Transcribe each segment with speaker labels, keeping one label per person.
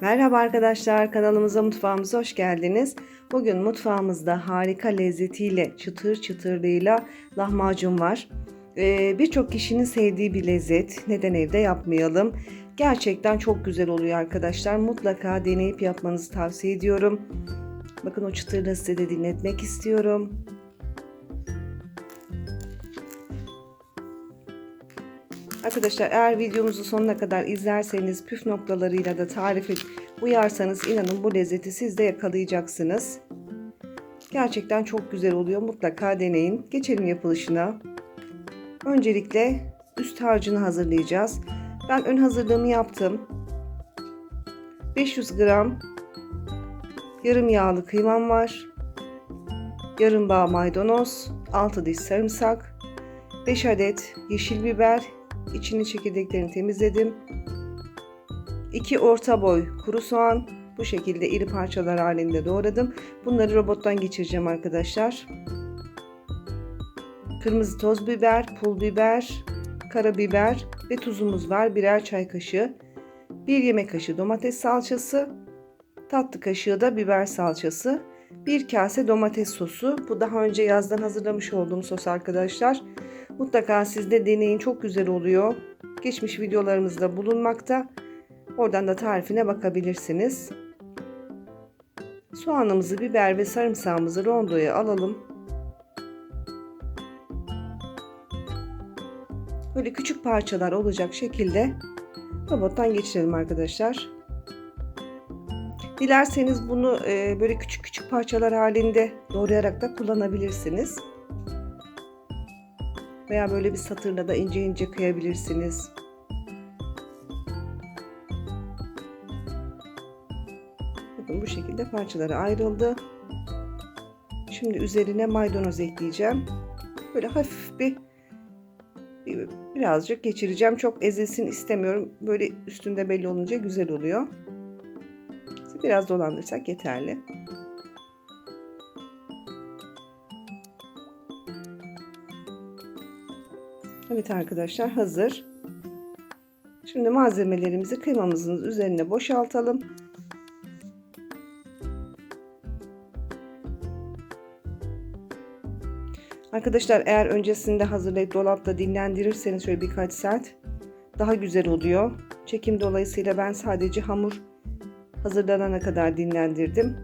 Speaker 1: Merhaba arkadaşlar, kanalımıza mutfağımıza hoş geldiniz. Bugün mutfağımızda harika lezzetiyle, çıtır çıtırlığıyla lahmacun var. Ee, Birçok kişinin sevdiği bir lezzet. Neden evde yapmayalım? Gerçekten çok güzel oluyor arkadaşlar. Mutlaka deneyip yapmanızı tavsiye ediyorum. Bakın o çıtırlığı size de dinletmek istiyorum. Arkadaşlar eğer videomuzu sonuna kadar izlerseniz püf noktalarıyla da tarifi uyarsanız inanın bu lezzeti siz de yakalayacaksınız. Gerçekten çok güzel oluyor. Mutlaka deneyin. Geçelim yapılışına. Öncelikle üst harcını hazırlayacağız. Ben ön hazırlığımı yaptım. 500 gram yarım yağlı kıymam var. Yarım bağ maydanoz, 6 diş sarımsak, 5 adet yeşil biber, içini çekirdeklerini temizledim. 2 orta boy kuru soğan bu şekilde iri parçalar halinde doğradım. Bunları robottan geçireceğim arkadaşlar. Kırmızı toz biber, pul biber, karabiber ve tuzumuz var. Birer çay kaşığı. 1 yemek kaşığı domates salçası, tatlı kaşığı da biber salçası. 1 kase domates sosu. Bu daha önce yazdan hazırlamış olduğum sos arkadaşlar. Mutlaka siz de deneyin. Çok güzel oluyor. Geçmiş videolarımızda bulunmakta. Oradan da tarifine bakabilirsiniz. Soğanımızı, biber ve sarımsağımızı rondoya alalım. Böyle küçük parçalar olacak şekilde robottan geçirelim arkadaşlar. Dilerseniz bunu e, böyle küçük küçük parçalar halinde doğrayarak da kullanabilirsiniz. Veya böyle bir satırla da ince ince kıyabilirsiniz. Bakın bu şekilde parçalara ayrıldı. Şimdi üzerine maydanoz ekleyeceğim. Böyle hafif bir, bir birazcık geçireceğim. Çok ezilsin istemiyorum. Böyle üstünde belli olunca güzel oluyor. Biraz dolandırsak yeterli. Evet arkadaşlar hazır. Şimdi malzemelerimizi kıymamızın üzerine boşaltalım. Arkadaşlar eğer öncesinde hazırlayıp dolapta dinlendirirseniz şöyle birkaç saat daha güzel oluyor. Çekim dolayısıyla ben sadece hamur hazırlanana kadar dinlendirdim.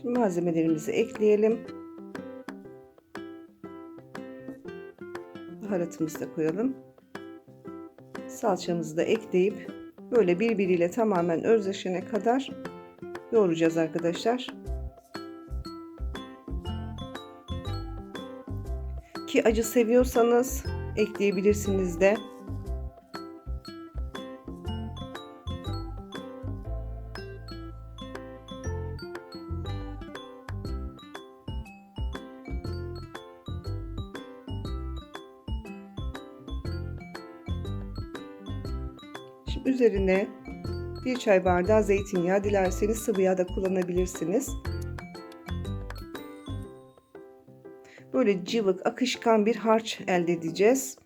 Speaker 1: Şimdi malzemelerimizi ekleyelim. Baharatımızı da koyalım. Salçamızı da ekleyip böyle birbiriyle tamamen özleşene kadar yoğuracağız arkadaşlar. Ki acı seviyorsanız ekleyebilirsiniz de. Üzerine bir çay bardağı zeytinyağı dilerseniz sıvı yağ da kullanabilirsiniz. Böyle cıvık, akışkan bir harç elde edeceğiz.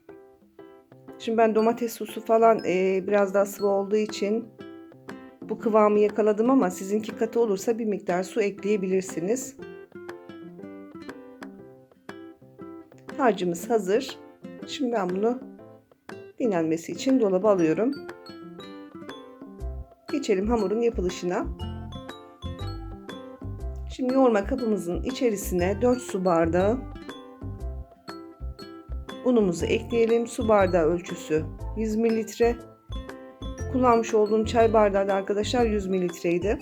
Speaker 1: Şimdi ben domates sosu falan e, biraz daha sıvı olduğu için bu kıvamı yakaladım ama sizinki katı olursa bir miktar su ekleyebilirsiniz. Harcımız hazır. Şimdi ben bunu dinlenmesi için dolaba alıyorum. Geçelim hamurun yapılışına. Şimdi yoğurma kabımızın içerisine 4 su bardağı unumuzu ekleyelim. Su bardağı ölçüsü 100 mililitre. Kullanmış olduğum çay bardağı da arkadaşlar 100 mililitreydi.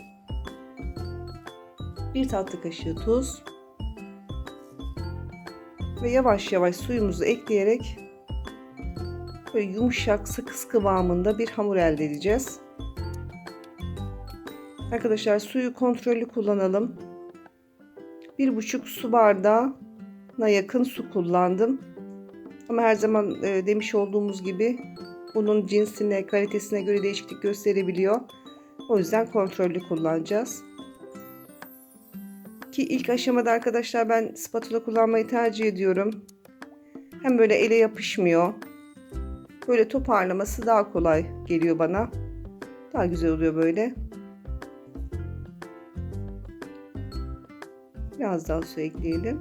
Speaker 1: Bir tatlı kaşığı tuz. Ve yavaş yavaş suyumuzu ekleyerek böyle yumuşak sakız kıvamında bir hamur elde edeceğiz. Arkadaşlar suyu kontrollü kullanalım. Bir buçuk su bardağına yakın su kullandım. Ama her zaman e, demiş olduğumuz gibi bunun cinsine, kalitesine göre değişiklik gösterebiliyor. O yüzden kontrollü kullanacağız. Ki ilk aşamada arkadaşlar ben spatula kullanmayı tercih ediyorum. Hem böyle ele yapışmıyor. Böyle toparlaması daha kolay geliyor bana. Daha güzel oluyor böyle. Biraz daha su ekleyelim.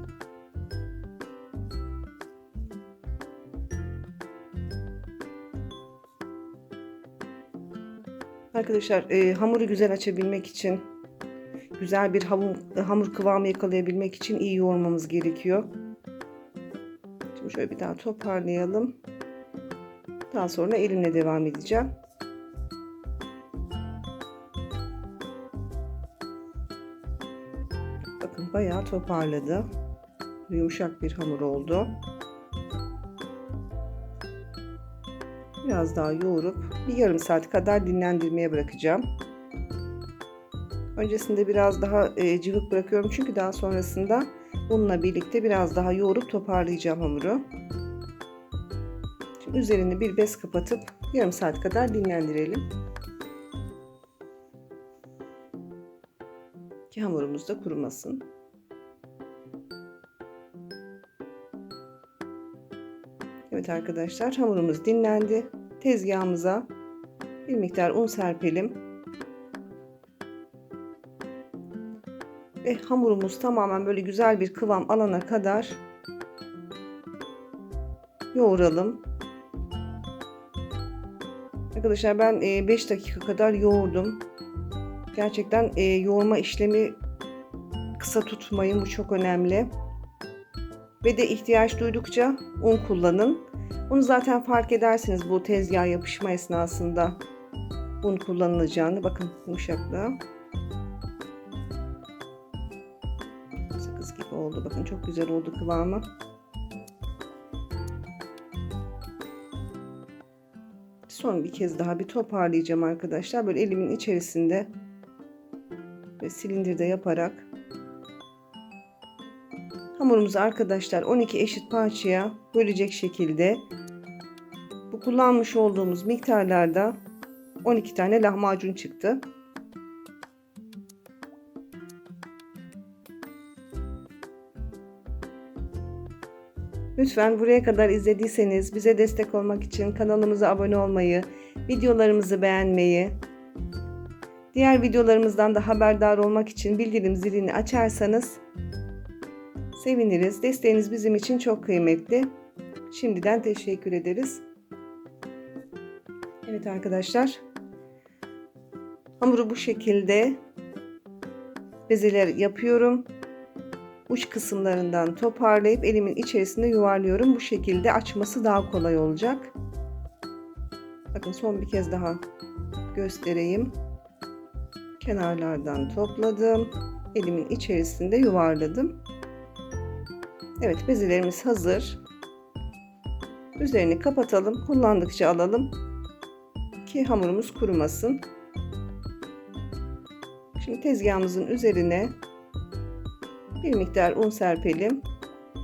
Speaker 1: Arkadaşlar e, hamuru güzel açabilmek için güzel bir hamur, hamur kıvamı yakalayabilmek için iyi yoğurmamız gerekiyor. Şimdi şöyle bir daha toparlayalım. Daha sonra elimle devam edeceğim. Bayağı toparladı. Yumuşak bir hamur oldu. Biraz daha yoğurup bir yarım saat kadar dinlendirmeye bırakacağım. Öncesinde biraz daha e, cıvık bırakıyorum çünkü daha sonrasında bununla birlikte biraz daha yoğurup toparlayacağım hamuru. Şimdi üzerini bir bez kapatıp yarım saat kadar dinlendirelim. Ki hamurumuz da kurumasın. Evet arkadaşlar hamurumuz dinlendi. Tezgahımıza bir miktar un serpelim. Ve hamurumuz tamamen böyle güzel bir kıvam alana kadar yoğuralım. Arkadaşlar ben 5 dakika kadar yoğurdum. Gerçekten yoğurma işlemi kısa tutmayın bu çok önemli. Ve de ihtiyaç duydukça un kullanın. Bunu zaten fark edersiniz bu tezgah yapışma esnasında un kullanılacağını. Bakın yumuşaklığa. Sakız gibi oldu. Bakın çok güzel oldu kıvamı. Son bir kez daha bir toparlayacağım arkadaşlar. Böyle elimin içerisinde ve silindirde yaparak Hamurumuzu arkadaşlar 12 eşit parçaya bölecek şekilde bu kullanmış olduğumuz miktarlarda 12 tane lahmacun çıktı. Lütfen buraya kadar izlediyseniz bize destek olmak için kanalımıza abone olmayı, videolarımızı beğenmeyi, diğer videolarımızdan da haberdar olmak için bildirim zilini açarsanız seviniriz. Desteğiniz bizim için çok kıymetli. Şimdiden teşekkür ederiz. Evet arkadaşlar. Hamuru bu şekilde bezeler yapıyorum. Uç kısımlarından toparlayıp elimin içerisinde yuvarlıyorum. Bu şekilde açması daha kolay olacak. Bakın son bir kez daha göstereyim. Kenarlardan topladım. Elimin içerisinde yuvarladım. Evet bezelerimiz hazır. Üzerini kapatalım. Kullandıkça alalım. Ki hamurumuz kurumasın. Şimdi tezgahımızın üzerine bir miktar un serpelim.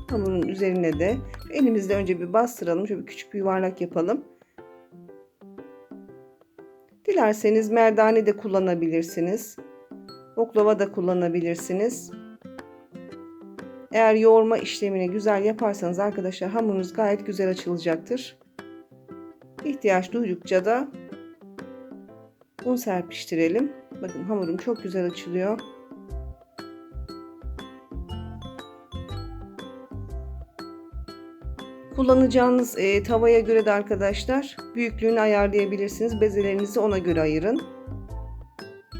Speaker 1: Hamurun üzerine de elimizde önce bir bastıralım. Şöyle küçük bir yuvarlak yapalım. Dilerseniz merdane de kullanabilirsiniz. Oklava da kullanabilirsiniz. Eğer yoğurma işlemini güzel yaparsanız arkadaşlar hamurunuz gayet güzel açılacaktır. İhtiyaç duydukça da un serpiştirelim. Bakın hamurum çok güzel açılıyor. Kullanacağınız e, tavaya göre de arkadaşlar büyüklüğünü ayarlayabilirsiniz. Bezelerinizi ona göre ayırın.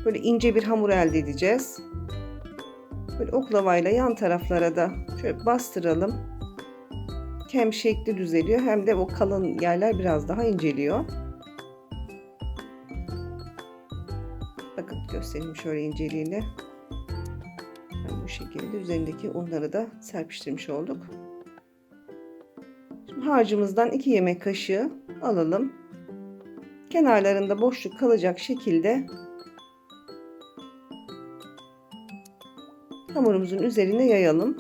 Speaker 1: Böyle ince bir hamur elde edeceğiz. Böyle oklavayla yan taraflara da şöyle bastıralım. Hem şekli düzeliyor hem de o kalın yerler biraz daha inceliyor. Bakın göstereyim şöyle inceliğini. bu şekilde üzerindeki unları da serpiştirmiş olduk. Şimdi harcımızdan 2 yemek kaşığı alalım. Kenarlarında boşluk kalacak şekilde hamurumuzun üzerine yayalım.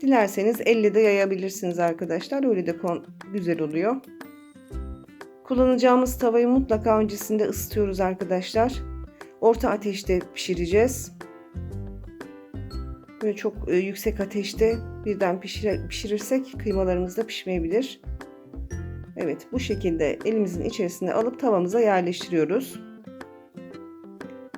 Speaker 1: Dilerseniz elle de yayabilirsiniz arkadaşlar. Öyle de güzel oluyor. Kullanacağımız tavayı mutlaka öncesinde ısıtıyoruz arkadaşlar. Orta ateşte pişireceğiz. Böyle çok e, yüksek ateşte birden pişir, pişirirsek kıymalarımız da pişmeyebilir. Evet bu şekilde elimizin içerisine alıp tavamıza yerleştiriyoruz.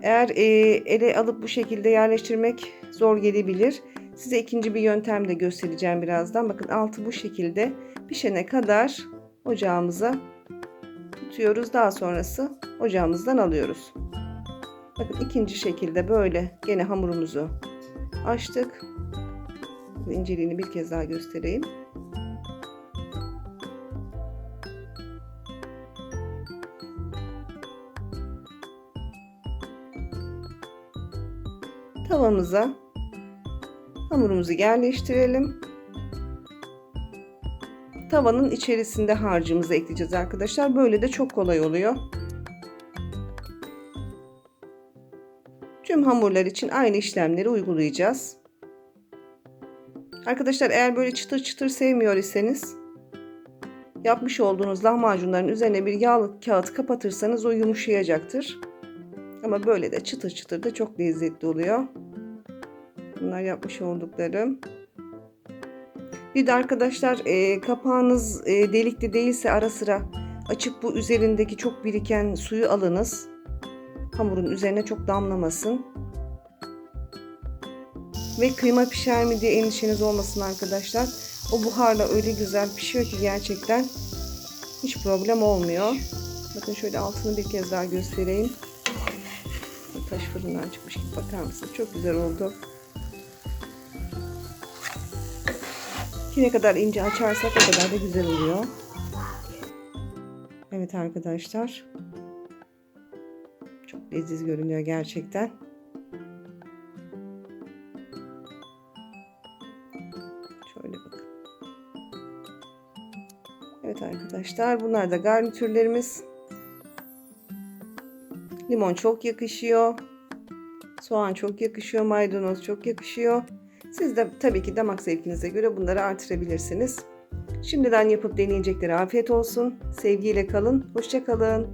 Speaker 1: Eğer e, ele alıp bu şekilde yerleştirmek zor gelebilir. Size ikinci bir yöntem de göstereceğim birazdan. Bakın altı bu şekilde pişene kadar ocağımıza tutuyoruz. Daha sonrası ocağımızdan alıyoruz. Bakın ikinci şekilde böyle gene hamurumuzu açtık. İnceliğini bir kez daha göstereyim. Tavamıza hamurumuzu yerleştirelim. Tavanın içerisinde harcımızı ekleyeceğiz arkadaşlar. Böyle de çok kolay oluyor. Tüm hamurlar için aynı işlemleri uygulayacağız. Arkadaşlar eğer böyle çıtır çıtır sevmiyor iseniz yapmış olduğunuz lahmacunların üzerine bir yağlı kağıt kapatırsanız o yumuşayacaktır. Ama böyle de çıtır çıtır da çok lezzetli oluyor. Bunlar yapmış olduklarım. Bir de arkadaşlar e, kapağınız e, delikli değilse ara sıra açıp bu üzerindeki çok biriken suyu alınız. Hamurun üzerine çok damlamasın. Ve kıyma pişer mi diye endişeniz olmasın arkadaşlar. O buharla öyle güzel pişiyor ki gerçekten hiç problem olmuyor. Bakın şöyle altını bir kez daha göstereyim. Taş fırından çıkmış gibi bakar mısınız? Çok güzel oldu. Ki ne kadar ince açarsak o kadar da güzel oluyor. Evet arkadaşlar. Çok leziz görünüyor gerçekten. Şöyle bakın. Evet arkadaşlar bunlar da garnitürlerimiz. Limon çok yakışıyor. Soğan çok yakışıyor. Maydanoz çok yakışıyor. Siz de tabii ki damak zevkinize göre bunları artırabilirsiniz. Şimdiden yapıp deneyecekleri afiyet olsun. Sevgiyle kalın. Hoşça kalın.